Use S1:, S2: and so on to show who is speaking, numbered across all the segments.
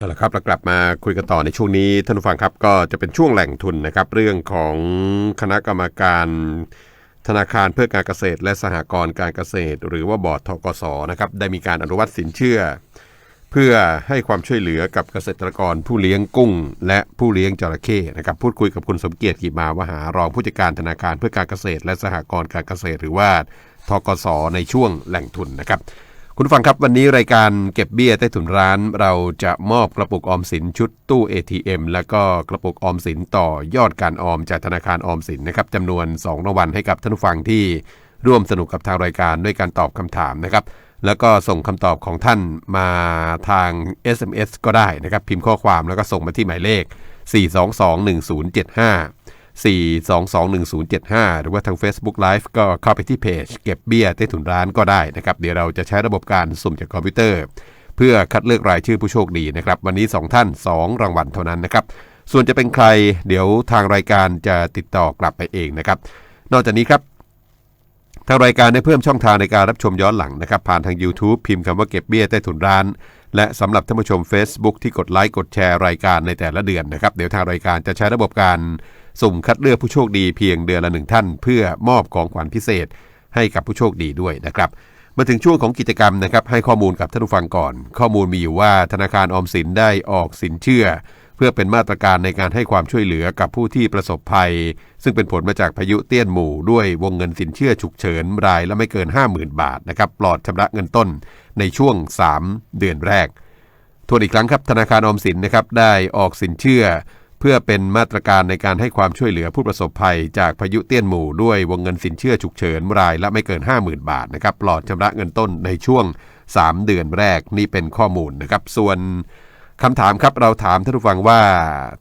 S1: เอาละครับเรากลับมาคุยกันต่อในช่วงนี้ท่านผู้ฟังครับก็จะเป็นช่วงแหล่งทุนนะครับ เรื่องของคณะกรรมการธนาคารเพื่อการเกษตร และสหกรณ์การเกษตร หรือว่าบอร์ดทกสนะครับได้มีการอนุมัติสินเชื่อ เพื่อให้ความช่วยเหลือกับเกษตรกรผู้เลี้ยงกุ้ง และผู้เลี้ยงจระเข้นะครับพูดคุยกับคุณสมเกียรติกีมาวหารองผู้จัดการธนาคารเพื่อการเกษตร และสหกรณ์การเกษตร หรือว่าทกสในช่วงแหล่งทุนนะครับ คุณฟังครับวันนี้รายการเก็บเบี้ยใต้ถุนร้านเราจะมอบกระปุกออมสินชุดตู้ ATM และก็กระปุกออมสินต่อยอดการออมจากธนาคารออมสินนะครับจำนวน2รางวัลให้กับท่านผู้ฟังที่ร่วมสนุกกับทางรายการด้วยการตอบคำถามนะครับแล้วก็ส่งคำตอบของท่านมาทาง SMS ก็ได้นะครับพิมพ์ข้อความแล้วก็ส่งมาที่หมายเลข 4221075 4221075 หรือว่าทาง Facebook Live ก็เข้าไปที่เพจ เก็บเบี้ยใต้ถุนร้านก็ได้นะครับ เดี๋ยวเราจะใช้ระบบการสุ่มจากคอมพิวเตอร์ เพื่อคัดเลือกรายชื่อผู้โชคดีนะครับ วันนี้ 2 ท่าน 2 รางวัลเท่านั้นนะครับ ส่วนจะเป็นใครเดี๋ยวทางรายการจะติดต่อกลับไปเองนะครับ นอกจากนี้ครับทางรายการได้เพิ่มช่องทางในการรับชมย้อนหลังนะครับ ผ่านทาง YouTube พิมพ์คำว่าเก็บเบี้ยใต้ถุนร้าน และสำหรับท่านผู้ชม Facebook ที่กดไลค์กดแชร์รายการในแต่ละเดือนนะครับ เดี๋ยวทางรายการจะใช้ระบบการ สุ่มคัดเลือกผู้โชคดีเพียงเดือนละหนึ่งท่าน เพื่อมอบของขวัญพิเศษให้กับผู้โชคดีด้วยนะครับมาถึงช่วงของกิจกรรมนะครับให้ข้อมูลกับท่านผู้ฟังก่อน ข้อมูลมีอยู่ว่าธนาคารออมสินได้ออกสินเชื่อ เพื่อเป็นมาตรการในการให้ความช่วยเหลือกับผู้ที่ประสบภัย ซึ่งเป็นผลมาจากพายุเตี้ยนหมู่ด้วยวงเงินสินเชื่อฉุกเฉินรายละไม่เกิน 50,000 บาทนะครับปลอดชำระเงินต้นในช่วง 3 เดือนแรกทวนอีกครั้งครับธนาคารออมสินนะครับได้ออกสินเชื่อ เพื่อเป็นมาตรการในการให้ความช่วยเหลือผู้ประสบภัย จากพายุเตี้ยนหมู่ด้วยวงเงินสินเชื่อฉุกเฉินรายละไม่เกิน 50,000 บาทนะครับปลอดชำระเงินต้นในช่วง 3 เดือนแรกนี่เป็นข้อมูลนะครับ ส่วนคำถามครับเราถามท่านผู้ฟังว่า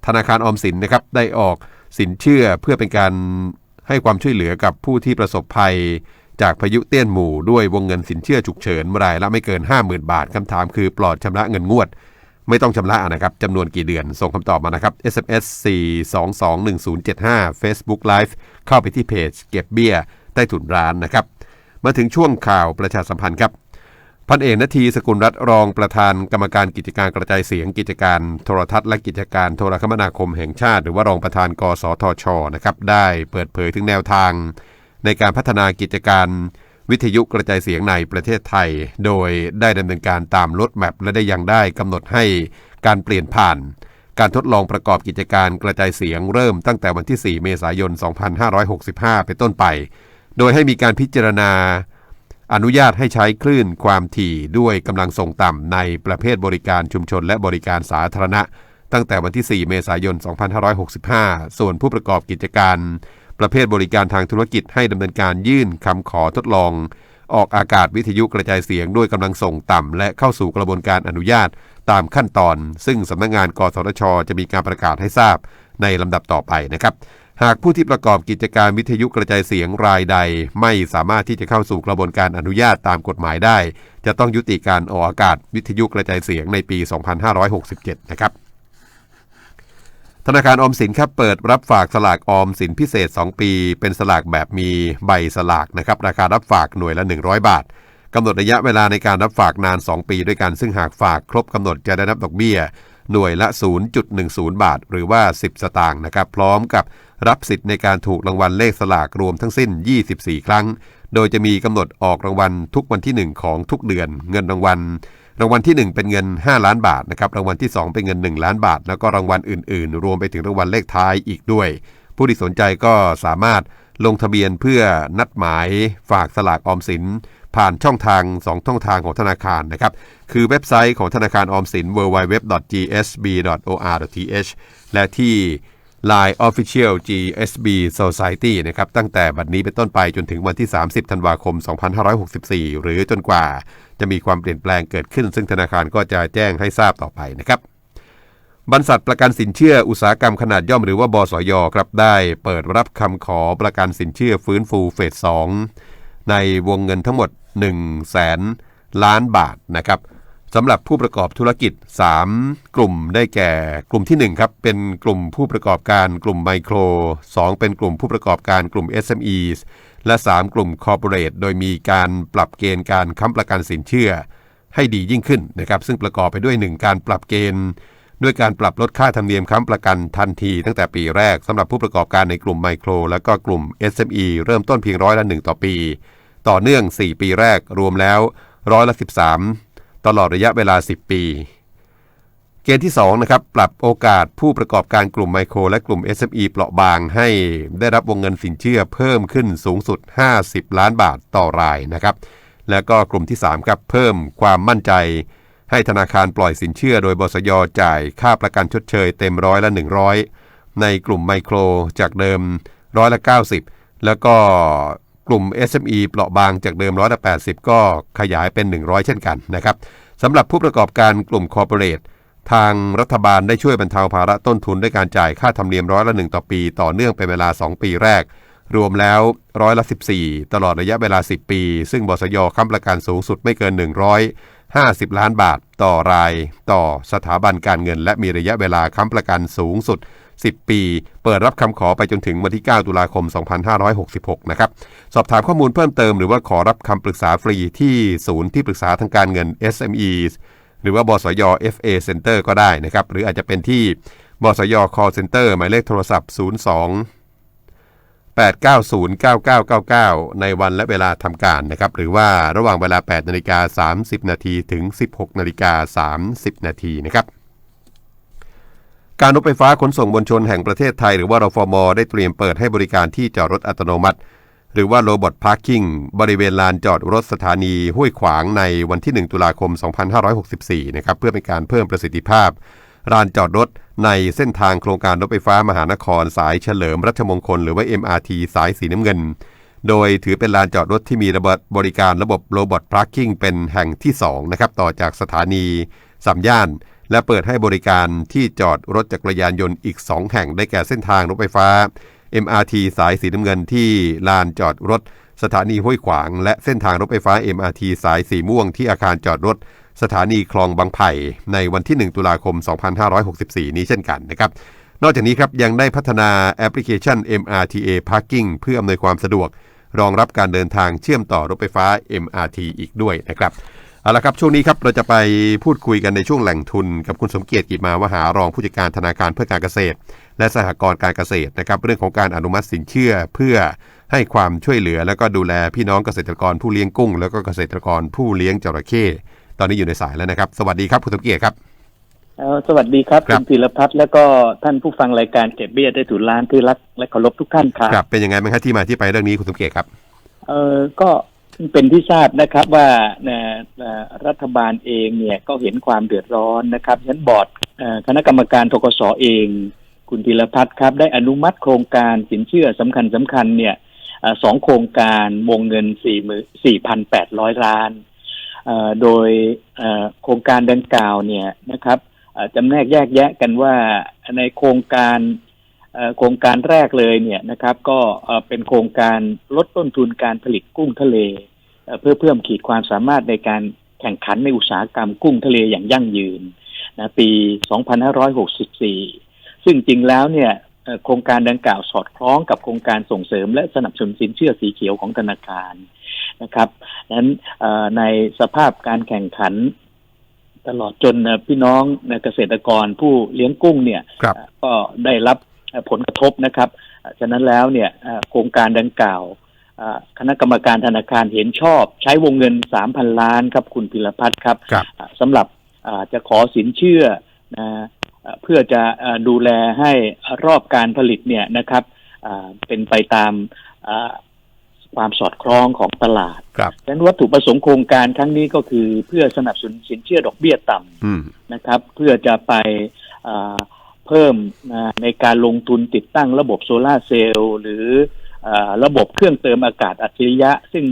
S1: ธนาคารออมสินนะครับได้ออกสินเชื่อเพื่อเป็นการให้ความช่วยเหลือกับผู้ที่ประสบภัย จากพายุเตี้ยนหมู่ด้วยวงเงินสินเชื่อฉุกเฉินรายละไม่เกิน 50,000 บาทคำถามคือปลอดชำระเงินงวด ไม่ต้องชำระนะครับจำนวนกี่เดือน ส่งคำตอบมานะครับ SMS 4221075 Facebook Live เข้าไปที่เพจ เก็บเบี้ยใต้ถุนร้านนะครับ มาถึงช่วงข่าวประชาสัมพันธ์ครับ พันเอกนาทีสกุลรัตรองประธานกรรมการกิจการกระจายเสียง กิจการโทรทัศน์และกิจการโทรคมนาคมแห่งชาติ หรือว่ารองประธานกสทชนะครับได้เปิดเผยถึงแนวทาง ในการพัฒนากิจการ วิทยุกระจายเสียงในประเทศไทย โดยได้ดำเนินการตามรถแมพและได้ยังได้กำหนดให้การเปลี่ยนผ่าน การทดลองประกอบกิจการกระจายเสียงเริ่มตั้งแต่วันที่ 4 เมษายน 2565 เป็นต้นไป โดยให้มีการพิจารณา อนุญาตให้ใช้คลื่นความถี่ด้วยกำลังส่งต่ำในประเภทบริการชุมชนและบริการสาธารณะ ตั้งแต่วันที่ 4 เมษายน 2565 ส่วนผู้ประกอบกิจการ ประเภทบริการทางธุรกิจให้ดำเนินการยื่นคำขอทดลอง ออกอากาศวิทยุกระจายเสียงด้วยกำลังส่งต่ำ และเข้าสู่กระบวนการอนุญาตตามขั้นตอน ซึ่งสำนักงงานกสทช จะมีการประกาศให้ทราบในลำดับต่อไปนะครับหากผู้ที่ประกอบกิจการวิทยุกระจายเสียงรายใด ไม่สามารถที่จะเข้าสู่กระบวนการอนุญาตตามกฎหมายได้ จะต้องยุติการออกอากาศวิทยุกระจายเสียงในปี 2567 นะครับ ธนาคารออมสินครับเปิดรับฝากสลากออมสินพิเศษ 2 ปี เป็นสลากแบบมีใบสลากนะครับราคารับฝากหน่วยละ 100 บาทกำหนดระยะเวลาในการรับฝากนาน 2 ปีด้วยกัน ซึ่งหากฝากครบกำหนดจะได้รับดอกเบี้ย หน่วยละ 0.10 บาท หรือว่า 10 สตางค์นะครับพร้อมกับรับสิทธิ์ในการถูกรางวัลเลขสลากรวมทั้งสิ้น 24 ครั้ง โดยจะมีกำหนดออกรางวัลทุกวันที่ 1 ของทุกเดือน เงินรางวัล รางวัลที่ 1 เป็นเงิน 5 ล้านบาทนะครับรางวัลที่ 2 เป็นเงิน 1 ล้านบาท แล้วก็รางวัลอื่น ๆ รวมไปถึงรางวัลเลขท้ายอีกด้วย ผู้ที่สนใจก็สามารถลงทะเบียนเพื่อนัดหมายฝากสลากออมสิน ผ่านช่องทาง 2 ช่องทางของธนาคารนะครับ คือเว็บไซต์ของธนาคารออมสิน www.gsb.or.th และที่ Line Official GSB Society นะครับตั้งแต่บัดนี้เป็นต้นไปจนถึงวันที่ 30 ธันวาคม 2564 หรือจนกว่า จะมีความเปลี่ยนแปลงเกิดขึ้น ซึ่งธนาคารก็จะแจ้งให้ทราบต่อไปนะครับบรรษัทประกันสินเชื่ออุตสาหกรรมขนาดย่อมหรือว่าบสยครับได้เปิดรับคำขอประกันสินเชื่อฟื้นฟูเฟส2ในวงเงินทั้งหมด 1 0 0 0 0แสนล้านบาทนะครับ สำหรับผู้ประกอบธุรกิจ 3 กลุ่มได้แก่ กลุ่มที่ 1 ครับ เป็นกลุ่มผู้ประกอบการกลุ่มไมโคร 2 เป็นกลุ่มผู้ประกอบการกลุ่ม SME และ 3 กลุ่มคอร์ปอเรทโดยมีการปรับเกณฑ์การค้ำประกันสินเชื่อ ให้ดียิ่งขึ้นนะครับ ซึ่งประกอบไปด้วย 1 การปรับเกณฑ์ ด้วยการปรับลดค่าธรรมเนียมค้ำประกันทันที ตั้งแต่ปีแรกสำหรับผู้ประกอบการในกลุ่มไมโคร และก็กลุ่ม SME เริ่มต้นเพียงร้อยละ1ต่อปี ต่อเนื่อง 4 ปีแรกรวมแล้วร้อยละ13 ตลอดระยะเวลา 10 ปี เกณฑ์ที่2นะครับปรับโอกาสผู้ประกอบการกลุ่มไมโคร และกลุ่ม SME เปราะบางให้ได้รับวงเงินสินเชื่อเพิ่มขึ้นสูงสุด 50 ล้านบาทต่อรายนะครับแล้วก็กลุ่มที่3ครับเพิ่มความมั่นใจ ให้ธนาคารปล่อยสินเชื่อ โดยบสยจ่ายค่าประกันชดเชยเต็มร้อยละ 100 ในกลุ่มไมโครจากเดิมร้อยละ 90 แล้วก็ กลุ่ม SME เปราะบางจากเดิมร้อยละ80 ก็ขยายเป็น 100 เช่นกันนะครับสำหรับผู้ประกอบการกลุ่มคอร์ปอเรททางรัฐบาลได้ช่วยบรรเทาภาระต้นทุนด้วยการจ่ายค่าธรรมเนียมร้อยละ 1 ต่อปี ต่อเนื่องเป็นเวลา 2 ปีแรก รวมแล้วร้อยละ 14 ตลอดระยะเวลา 10 ปี ซึ่งบสยค้ำประกันสูงสุดไม่เกิน 150 ล้านบาท ต่อราย ต่อสถาบันการเงิน และมีระยะเวลาค้ำประกันสูงสุด 10 ปี เปิดรับคำขอไปจนถึงวันที่ 9 ตุลาคม 2566 นะครับ สอบถามข้อมูลเพิ่มเติมหรือว่าขอรับคำปรึกษาฟรีที่ศูนย์ที่ปรึกษาทางการเงิน SME หรือว่าบสย FA Center ก็ได้นะครับ หรืออาจจะเป็นที่บสย Call Center หมายเลขโทรศัพท์ 02 8909999 ในวันและเวลาทำการนะครับ หรือว่าระหว่างเวลา 8นาฬิกา30 นาทีถึง 16นาฬิกา30 นาทีนะครับ การรถไฟฟ้าขนส่งมวลชนแห่งประเทศไทย หรือว่ารฟม ได้เตรียมเปิดให้บริการที่จอดรถอัตโนมัติ หรือว่าโรบอทพาร์คิ่งบริเวณลานจอดรถสถานีห้วยขวางในวันที่ 1 ตุลาคม 2564 นะครับเพื่อเป็นการเพิ่มประสิทธิภาพลานจอดรถในเส้นทางโครงการรถไฟฟ้ามหานคร สายเฉลิมรัชมงคล หรือว่า MRT สายสีน้ำเงิน โดยถือเป็นลานจอดรถที่มีระบบบริการระบบโรบอทพาร์คิ่งเป็นแห่งที่2นะครับต่อจากสถานีสามย่าน และเปิดให้บริการที่จอดรถจักรยานยนต์อีก 2 แห่งได้แก่เส้นทางรถไฟฟ้า MRT สายสีน้ำเงินที่ลานจอดรถ สถานีห้วยขวาง และเส้นทางรถไฟฟ้า MRT สายสีม่วงที่อาคารจอดรถ สถานีคลองบางไผ่ ในวันที่ 1 ตุลาคม 2564 นี้เช่นกันนะครับนอกจากนี้ครับยังได้พัฒนาแอปพลิเคชัน MRTA Parking เพื่ออำนวยความสะดวก รองรับการเดินทางเชื่อมต่อรถไฟฟ้า MRT อีกด้วยนะครับ เอาละครับ ช่วงนี้ครับเราจะไปพูดคุยกันในช่วงแหล่งทุน กับคุณสมเกียรติกิจมาวหารองผู้จัดการธนาคารเพื่อการเกษตร และสหกรณ์การเกษตรนะครับเรื่องของการอนุมัติสินเชื่อเพื่อให้ความช่วยเหลือ แล้วก็ดูแลพี่น้องเกษตรกรผู้เลี้ยงกุ้ง แล้วก็เกษตรกรผู้เลี้ยงจระเข้ตอนนี้อยู่ในสายแล้วนะครับ สวัสดีครับคุณสมเกียรติครับ
S2: เอ่อสวัสดีครับ
S1: ครับ
S2: คุณธีรพัฒน์แล้วก็ท่านผู้ฟังรายการเก็บเบี้ยได้ถูกล้านที่รักและเคารพทุกท่านครับ
S1: ครับเป็นยังไงบ้างครับที่มาที่ไปเรื่องนี้คุณสมเกียรติครับ
S2: เออก็ เป็นที่ทราบนะครับว่ารัฐบาลเองเนี่ยก็เห็นความเดือดร้อนนะครับฉะนั้นบอร์ดคณะกรรมการทกสเอง คุณธีรพัฒน์ครับ ได้อนุมัติโครงการสินเชื่อสำคัญสำคัญเนี่ยอสองโครงการวงเงินสี่หมื่นสี่พันแปดร้อยล้าน โดยโครงการดังกล่าวเนี่ยนะครับจำแนกแยกแยะกันว่าในโครงการ โครงการแรกเลยเนี่ยนะครับ ก็เอ่อเป็นโครงการลดต้นทุนการผลิตกุ้งทะเลเอ่อเพื่อเพิ่มขีดความสามารถในการแข่งขันในอุตสาหกรรมกุ้งทะเลอย่างยั่งยืนนะปี 2564 ซึ่งจริงแล้วเนี่ยเอ่อโครงการดังกล่าวสอดคล้องกับโครงการส่งเสริม และสนับสนุนสินเชื่อสีเขียวของธนาคารนะครับนั้นเอ่อในสภาพการแข่งขันตลอดจนเอ่อพี่น้องเกษตรกรผู้เลี้ยงกุ้งเนี่ย
S1: ครับ
S2: เอ่อก็ได้รับเอ่อ ผลกระทบนะครับเอ่อฉะนั้นแล้วเนี่ยเอ่อโครงการดังกล่าวเอ่อคณะกรรมการธนาคารเห็นชอบ ใช้วงเงิน 3,000 ล้านครับคุณพิรพัฒน์ครับ
S1: ครับ
S2: อ่าสำหรับอ่าจะขอสินเชื่อนะอ่าเพื่อจะอ่าดูแลให้รอบการผลิตเนี่ยนะครับอ่าเป็นไปตามอ่าความสอดคล้องของตลาด
S1: ครับ
S2: ดังนั้นวัตถุประสงค์โครงการครั้งนี้ก็คือเพื่อสนับสนุนสินเชื่อดอกเบี้ยต่ำ
S1: อืม
S2: นะครับ เพื่อจะไปอ่า เพิ่มนะในการลงทุนติดตั้งระบบโซลาร์เซลล์หรืออาระบบเครื่องเติมอากาศอัจฉริยะ ซึ่ง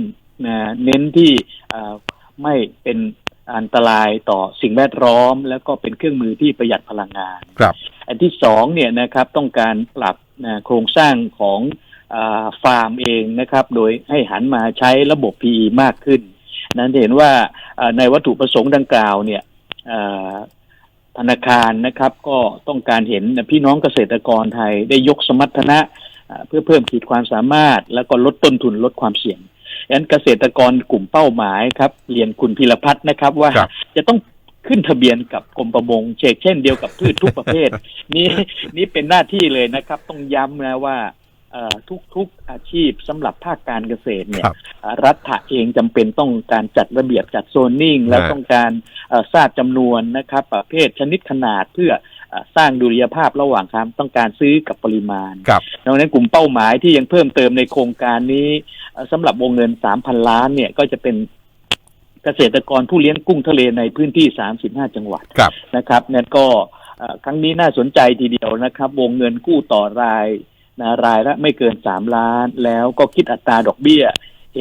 S2: นะเน้นที่อ่าไม่เป็นอันตรายต่อสิ่งแวดล้อม แล้วก็เป็นเครื่องมือที่ประหยัดพลังงาน
S1: ครับ
S2: อันที่สองเนี่ยนะครับต้องการปรับนะโครงสร้างของอาฟาร์มเองนะครับ โดยให้หันมาใช้ระบบ PE มากขึ้น นั้นเห็นว่าอ่าในวัตถุประสงค์ดังกล่าวเนี่ยอ่า ธนาคารนะครับ ก็ต้องการเห็นพี่น้องเกษตรกรไทยได้ยกสมรรถนะอ่าเพื่อเพิ่มขีดความสามารถ แล้วก็ลดต้นทุนลดความเสี่ยงดังนั้นเกษตรกรกลุ่มเป้าหมายครับเรียนคุณพิรพัฒน์นะครับว่า
S1: ครับ
S2: จะต้องขึ้นทะเบียนกับกรมประมงเชกเช่นเดียวกับพืชทุกประเภท นี่นี่เป็นหน้าที่เลยนะครับ ต้องย้ำนะว่าเอ่อ ทุกๆอาชีพสำหรับภาคการเกษตรเนี่ย
S1: ครับ
S2: อ่ารัฐเองจำเป็นต้องการจัดระเบียบจัดโซนนิ่ง แล้ว
S1: ฮะ
S2: ต้องการเอ่อทราบจำนวนนะครับ ประเภทชนิดขนาดเพื่อเอ่อสร้างดุลยภาพระหว่างความต้องการซื้อกับปริมาณ
S1: ครับ
S2: ดังนั้นกลุ่มเป้าหมายที่ยังเพิ่มเติมในโครงการนี้เอ่อสำหรับวงเงิน3,000ล้านเนี่ยก็จะเป็นเกษตรกรผู้เลี้ยงกุ้งทะเลในพื้นที่ 35 จังหวัด
S1: ครับ
S2: นะครับนั่นก็เอ่อครั้งนี้น่าสนใจทีเดียวนะครับ วงเงินกู้ต่อราย นะรายละไม่เกิน3ล้าน แล้วก็คิดอัตราดอกเบี้ย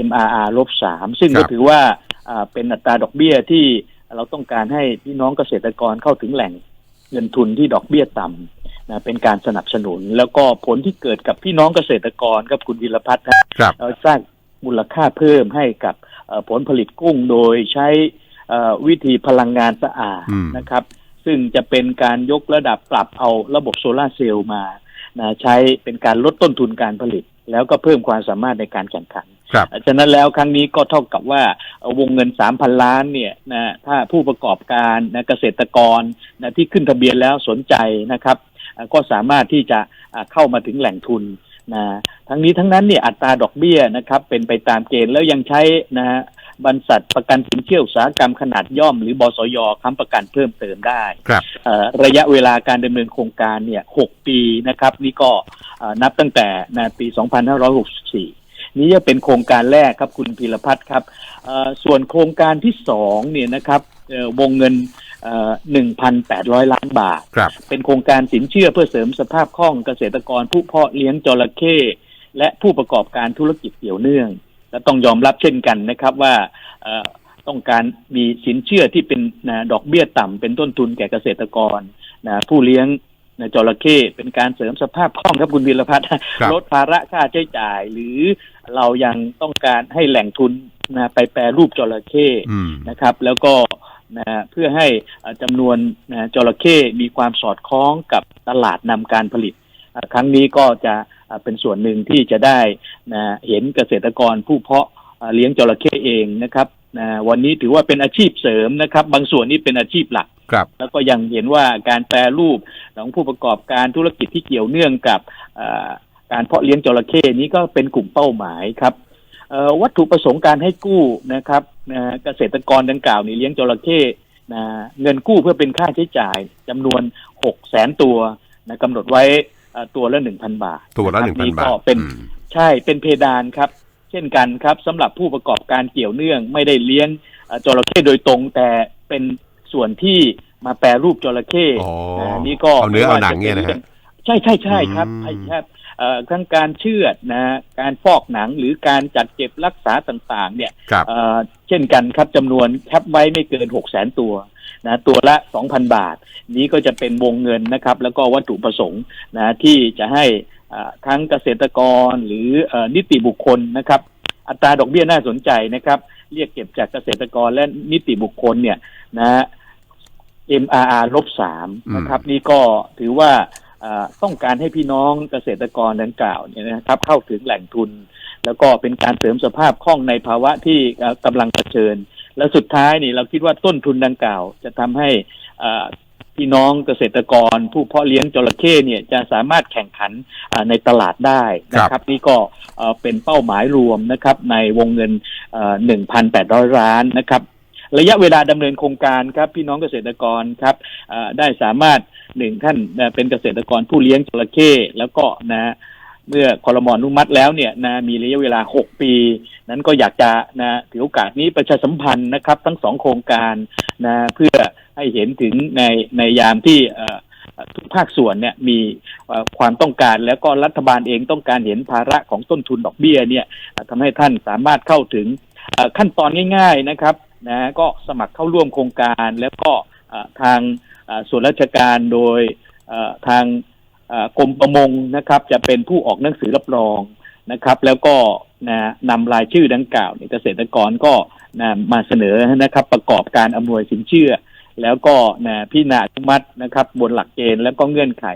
S2: MRR ลบสามซึ่ง
S1: ครั
S2: ก็
S1: บ
S2: ถือว่าอ่าเป็นอัตราดอกเบี้ยที่เราต้องการให้พี่น้องเกษตรกรเข้าถึงแหล่งเงินทุนที่ดอกเบี้ยต่ำนะเป็นการสนับสนุน แล้วก็ผลที่เกิดกับพี่น้องเกษตรกรครับคุณวิรพัฒน์นะครับเราสร้างมูลค่าเพิ่มให้กับเอ่อผลผลิตกุ้งโดยใช้เอ่อวิธีพลังงานสะอาด
S1: อืม
S2: นะครับ ซึ่งจะเป็นการยกระดับปรับเอาระบบโซลาร์เซลล์มา นะใช้เป็นการลดต้นทุนการผลิต แล้วก็เพิ่มความสามารถในการแข่งขัน
S1: ครับ
S2: ฉะนั้นแล้วครั้งนี้ก็เท่ากับว่าเอ่อวงเงิน 3,000 ล้านเนี่ยนะถ้าผู้ประกอบการนะเกษตรกรนะที่ขึ้นทะเบียนแล้วสนใจนะครับอ่าก็สามารถที่จะอ่าเข้ามาถึงแหล่งทุนนะทั้งนี้ทั้งนั้นเนี่ยอัตราดอกเบี้ยนะครับเป็นไปตามเกณฑ์แล้วยังใช้นะ บรรษัทประกันสินเชื่ออุตสาหกรรมขนาดย่อม หรือบสยค้ำประกันเพิ่มเติมได้
S1: ครับ
S2: เอ่อระยะเวลาการดำเนินโครงการเนี่ยหกปีนะครับ นี่ก็เอ่อนับตั้งแต่นะปี 2564นี้จะเป็นโครงการแรกครับคุณพีรพัฒน์ครับเอ่อส่วนโครงการที่สองเนี่ยนะครับเอ่อวงเงินเอ่อ1,800 ล้านบาท
S1: ครับ
S2: เป็นโครงการสินเชื่อเพื่อเสริมสภาพคล่องเกษตรกรผู้เพาะเลี้ยงจระเข้และผู้ประกอบการธุรกิจเกี่ยวเนื่อง และต้องยอมรับเช่นกันนะครับว่าเอ่อต้องการมีสินเชื่อที่เป็นนะดอกเบี้ยต่ำเป็นต้นทุนแก่เกษตรกรนะผู้เลี้ยงนะจระเข้เป็นการเสริมสภาพคล่องครับคุณวีรพัฒน์
S1: ครับ
S2: ลดภาระค่าใช้จ่าย หรือเรายังต้องการให้แหล่งทุนนะไปแปรรูปจระเข้
S1: อืม
S2: นะครับ แล้วก็นะเพื่อให้อ่าจำนวนนะจระเข้มีความสอดคล้องกับตลาดนำการผลิตอ่า ครั้งนี้ก็จะอ่าเป็นส่วนหนึ่งที่จะได้นะเห็นเกษตรกรผู้เพาะอ่าเลี้ยงจระเข้เองนะครับนะวันนี้ถือว่าเป็นอาชีพเสริมนะครับ บางส่วนนี้เป็นอาชีพหลัก
S1: ครับ
S2: แล้วก็ยังเห็นว่าการแปรรูปของผู้ประกอบการธุรกิจที่เกี่ยวเนื่องกับอ่าการเพาะเลี้ยงจระเข้นี้ก็เป็นกลุ่มเป้าหมายครับเอ่อวัตถุประสงค์การให้กู้นะครับนะเกษตรกรดังกล่าวนี่เลี้ยงจระเข้นะเงินกู้เพื่อเป็นค่าใช้จ่ายจำนวนหกแสนตัวนะกำหนดไว้อ่า ตัวละหนึ่งพันบาท
S1: ตัวละ
S2: ค
S1: ห
S2: รั
S1: นึ่งพันบาท
S2: ก็เป็น
S1: อืม
S2: ใช่เป็นเพดานครับ เช่นกันครับสำหรับผู้ประกอบการเกี่ยวเนื่อง ไม่ได้เลี้ยงเอ่อจระเข้โดยตรง แต่เป็นส่วนที่มาแปรรูปจระเข้
S1: อ๋อ
S2: นะนี่ก็
S1: เอาเนื้อเอาหนังเนี่ยนะฮะ
S2: ใช่ใช่ใช่ครับ
S1: อืม
S2: ใช่ครับเอ่อทั้งการเชือดนะการฟอกหนังหรือการจัดเก็บรักษาต่างๆ เนี่ย
S1: ครับ
S2: เอ่อเช่นกันครับจำนวนแคปไว้ไม่เกินหกแสนตัว นะตัวละสองพันบาท นี้ก็จะเป็นวงเงินนะครับ แล้วก็วัตถุประสงค์นะที่จะให้อ่าทั้งเกษตรกรหรือเออนิติบุคคลนะครับ อัตราดอกเบี้ยน่าสนใจนะครับ เรียกเก็บจากเกษตรกรและนิติบุคคลเนี่ยนะ MRR ลบสามนะครับ นี่ก็ถือว่าอ่าต้องการให้พี่น้องเกษตรกรดังกล่าวเนี่ยนะครับ เข้าถึงแหล่งทุน แล้วก็เป็นการเสริมสภาพคล่องในภาวะที่เอ่อกำลังเผชิญ และสุดท้ายนี่เราคิดว่าต้นทุนดังกล่าว จะทำให้อ่าพี่น้องเกษตรกร ผู้เพาะเลี้ยงจระเข้เนี่ยจะสามารถแข่งขันอ่าในตลาดได้นะครับ นี่ก็เอ่อเป็นเป้าหมายรวมนะครับในวงเงินหนึ่งพันแปดร้อยล้านนะครับ ระยะเวลาดำเนินโครงการครับ พี่น้องเกษตรกรครับเอ่อได้สามารถหนึ่งท่านนะเป็นเกษตรกรผู้เลี้ยงจระเข้แล้วก็นะ เมื่อคอรมอนุมัติแล้วเนี่ยนะมีระยะเวลา 6 ปี นั้นก็อยากจะนะถือโอกาสนี้ประชาสัมพันธ์นะครับ ทั้งสองโครงการนะเพื่อให้เห็นถึงในในยามที่ทุกภาคส่วนเนี่ยมีความต้องการแล้วก็รัฐบาลเองต้องการเห็นภาระของต้นทุนดอกเบี้ยเนี่ยทำให้ท่านสามารถเข้าถึงขั้นตอนง่าย ๆนะครับนะก็สมัครเข้าร่วมโครงการแล้วก็ทางส่วนราชการโดยทาง กรมประมงนะครับ จะเป็นผู้ออกหนังสือรับรองนะครับ แล้วก็นะนำรายชื่อดังกล่าวเนี่ยเกษตรกรก็นะมาเสนอนะครับ ประกอบการอำนวยสินเชื่อ แล้วก็นะพิจารณาอนุมัตินะครับ บนหลักเกณฑ์แล้วก็เงื่อนไข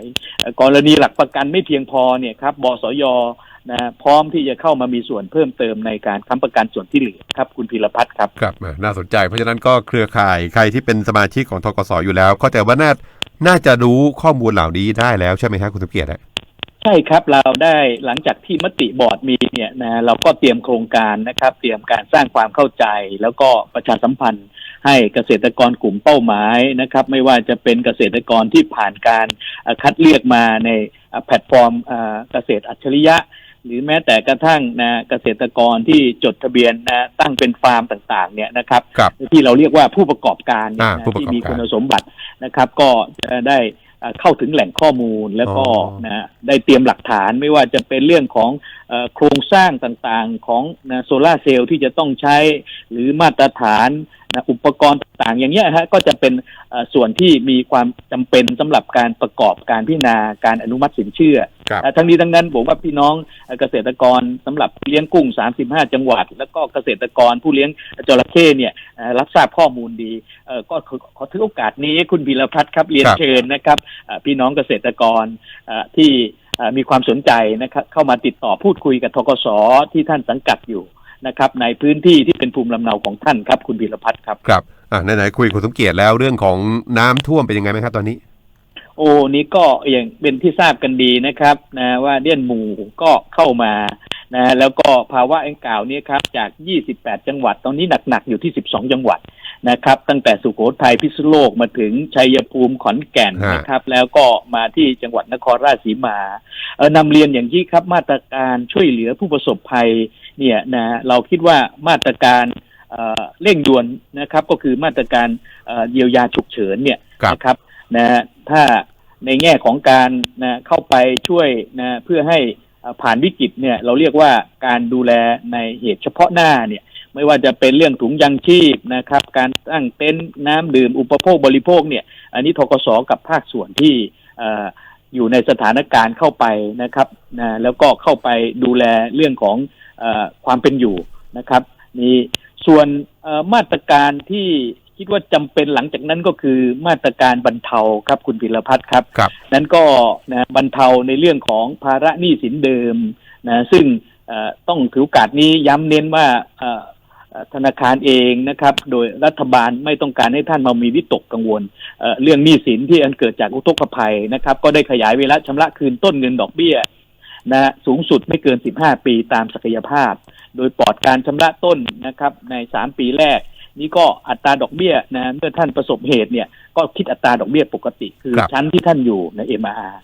S2: กรณีหลักประกันไม่เพียงพอเนี่ยครับบสย นะพร้อมที่จะเข้ามามีส่วนเพิ่มเติมในการค้ำประกันส่วนที่เหลือครับ คุณพีรพัฒน์ครับ
S1: ครับอ่าน่าสนใจเพราะฉะนั้นก็เครือข่ายใครที่เป็นสมาชิกของทกสอยู่แล้วเข้าใจว่าน่าน่าจะรู้ข้อมูลเหล่านี้ได้แล้วใช่ไหมครับคุณสมเกียรติฮะ
S2: ใช่ครับเราได้หลังจากที่มติบอร์ดมีเนี่ยนะเราก็เตรียมโครงการนะครับ เตรียมการสร้างความเข้าใจ แล้วก็ประชาสัมพันธ์ให้เกษตรกรกลุ่มเป้าหมายนะครับ ไม่ว่าจะเป็นเกษตรกรที่ผ่านการเอ่อคัดเลือกมาในเอ่อแพลตฟอร์มเอ่อเกษตรอัจฉริยะ หรือแม้แต่กระทั่งนะเกษตรกรที่จดทะเบียนนะตั้งเป็นฟาร์มต่างๆ เนี่ยนะครับ
S1: ครับ
S2: ที่เราเรียกว่าผู้ประกอบการเนี่ย
S1: อ่า
S2: นะ
S1: ผู้ประกอบการ
S2: ที่มีคุณสมบัตินะครับ ก็จะได้เอ่อเข้าถึงแหล่งข้อมูลแล้วก็
S1: อ๋อ
S2: นะได้เตรียมหลักฐานไม่ว่าจะเป็นเรื่องของเอ่อโครงสร้างต่างๆของนะโซลาร์เซลล์ที่จะต้องใช้หรือมาตรฐานนะอุปกรณ์ต่างๆ อย่างเงี้ยฮะก็จะเป็นเอ่อส่วนที่มีความจำเป็นสำหรับการประกอบการพิจารณาการอนุมัติสินเชื่อ
S1: ครับ
S2: เอ่อ ทั้งนี้ทั้งนั้นผมว่าพี่น้องเอ่อเกษตรกรสำหรับเลี้ยงกุ้ง 35 จังหวัด แล้วก็เกษตรกรผู้เลี้ยงจระเข้เนี่ยเอ่อรับทราบข้อมูลดีเอ่อก็ขอขอถือโอกาสนี้คุณพีรพัฒน์ครับเรียน
S1: ครับ
S2: เชิญนะครับเอ่อพี่น้องเกษตรกรเอ่อที่เอ่อมีความสนใจนะครับเข้ามาติดต่อพูดคุยกับทกสที่ท่านสังกัดอยู่นะครับในพื้นที่ที่เป็นภูมิลำเนาของท่านครับคุณพีรพัฒน์ครับ
S1: ครับอ่าไหนๆคุยกับคุณสมเกียรติแล้วเรื่องของน้ำท่วมเป็นยังไงไหมครับตอนนี้
S2: โอ้นี่ก็อย่างเป็นที่ทราบกันดีนะครับนะว่าเดียนหมู่ก็เข้ามานะแล้วก็ภาวะอังกล่าวเนี้ครับจาก 28 จังหวัด ตอนนี้หนัก ๆ อยู่ที่ 12 จังหวัดนะครับ ตั้งแต่สุโขทัยพิษณุโลกมาถึงชัยภูมิขอนแก่น
S1: ฮะ
S2: นะครับ แล้วก็มาที่จังหวัดนครราชสีมาเออนำเรียนอย่างที่ครับมาตรการช่วยเหลือผู้ประสบภัยเนี่ยนะเราคิดว่ามาตรการเอ่อเร่งด่วนนะครับ ก็คือมาตรการเอ่อเยียวยาฉุกเฉินเนี่ย
S1: ครับ
S2: นะครับ นะฮะถ้าในแง่ของการนะเข้าไปช่วยนะเพื่อให้ผ่านวิกฤตเนี่ยเราเรียกว่าการดูแลในเหตุเฉพาะหน้าเนี่ยไม่ว่าจะเป็นเรื่องถุงยังชีพนะครับ การตั้งเต็นท์น้ำดื่มอุปโภคบริโภคเนี่ย อันนี้ทกสกับภาคส่วนที่ออยู่ในสถานการณ์เข้าไปนะครับนะแล้วก็เข้าไปดูแลเรื่องของอความเป็นอยู่นะครับนี่ส่วนมาตรการที่ คิดว่าจำเป็นหลังจากนั้นก็คือมาตรการบรรเทาครับคุณพิรพัฒน์ครับ
S1: ครับ
S2: นั้นก็นะบรรเทาในเรื่องของภาระหนี้สินเดิมนะซึ่งเอ่อต้องถือโอกาสนี้ย้ำเน้นว่าเอ่อเอ่อธนาคารเองนะครับ โดยรัฐบาลไม่ต้องการให้ท่านมามีวิตกกังวลเอ่อเรื่องหนี้สินที่อันเกิดจากอุทกภัยนะครับ ก็ได้ขยายเวลาชำระคืนต้นเงินดอกเบี้ยนะสูงสุดไม่เกิน 15 ปีตามศักยภาพ โดยปลอดการชำระต้นนะครับใน 3 ปีแรก นี่ก็อัตราดอกเบี้ยนะเมื่อท่านประสบเหตุเนี่ยก็คิดอัตราดอกเบี้ยปกติ คือ
S1: ครับ
S2: ชั้นที่ท่านอยู่ใน MRR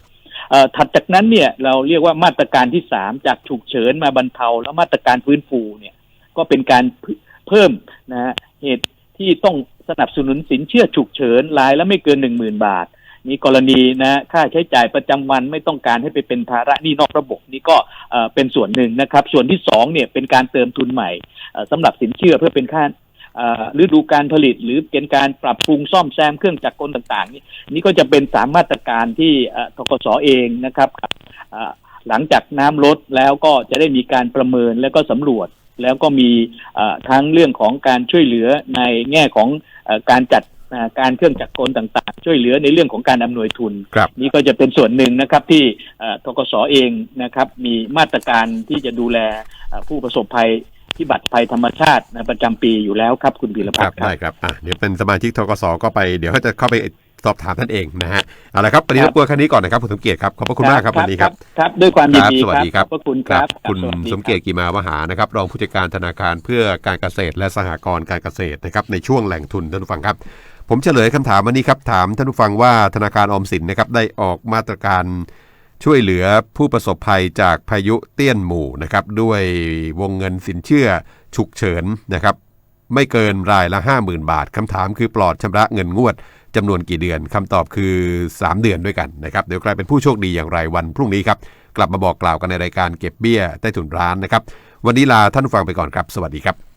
S2: เอ่อถัดจากนั้นเนี่ยเราเรียกว่ามาตรการที่สามจากฉุกเฉินมาบรรเทา แล้วมาตรการฟื้นฟูเนี่ยก็เป็นการเพิ่มนะฮะเหตุที่ต้องสนับสนุนสินเชื่อฉุกเฉินรายละไม่เกินหนึ่งหมื่นบาท นี่กรณีนะค่าใช้จ่ายประจำวันไม่ต้องการให้ไปเป็นภาระหนี้นอกระบบนี่ก็เอ่อเป็นส่วนหนึ่งนะครับ ส่วนที่สองเนี่ยเป็นการเติมทุนใหม่เอ่อสำหรับสินเชื่อเพื่อเป็นค่าเอ่อ ฤดูการผลิต หรือเป็นการปรับปรุงซ่อมแซมเครื่องจักรกลต่างๆ นี่นี่ก็จะเป็นสามมาตรการที่เอ่อทกสเองนะครับเอ่อหลังจากน้ำลดแล้วก็จะได้มีการประเมินแล้วก็สำรวจ แล้วก็มีเอ่อทั้งเรื่องของการช่วยเหลือในแง่ของเอ่อการจัดเอ่อการเครื่องจักรกลต่างๆ ช่วยเหลือในเรื่องของการอำนวยทุน
S1: ครับ
S2: นี่ก็จะเป็นส่วนหนึ่งนะครับที่เอ่อทกสเองนะครับมีมาตรการที่จะดูแลเอ่อผู้ประสบภัย พิบัติภัยธรรมชาตินะประจำปีอยู่แล้วครับคุณพีร
S1: ค
S2: พั
S1: รั
S2: ฒ
S1: บ
S2: น์ครับ
S1: ได้ครับอะเดี๋ยวเป็นสมาชิกทกสก็ไปเดี๋ยวเขาจะเข้าไปสอบถามท่านเองนะฮะเอาละครับวันนี้
S2: ค
S1: ร
S2: รับบ
S1: กวนแค่นี้ก่อนนะครับคุณสมเกียรติครับขอบพระคุณมากครับวันนี้ครับ
S2: ครับด้วยความยินดี
S1: ครับสวัสดีครับ
S2: ขอบพระคุณค
S1: ค
S2: รั
S1: รั
S2: บบ
S1: คุณ
S2: สวัสดี
S1: สมเกียรติกีมาวหานะครับรองผู้จัดการธนาคารเพื่อการเกษตรและสหกรณ์การเกษตรนะครับในช่วงแหล่งทุนท่านผู้ฟังครับ ผมเฉลยคำถามวันนี้ครับถามท่านผู้ฟังว่าธนาคารออมสินนะครับได้ออกมาตรการ ช่วยเหลือผู้ประสบภัยจากพายุเตี้ยนหมู่นะครับด้วยวงเงินสินเชื่อฉุกเฉินนะครับไม่เกินรายละ 50,000 บาทคำถามคือปลอดชำระเงินงวดจำนวนกี่เดือนคำตอบคือ 3 เดือนด้วยกันนะครับเดี๋ยวใครเป็นผู้โชคดีอย่างไรวันพรุ่งนี้ครับ กลับมาบอกกล่าวกันในรายการเก็บเบี้ยใต้ถุนร้านนะครับ วันนี้ลาท่านผู้ฟังไปก่อนครับ สวัสดีครับ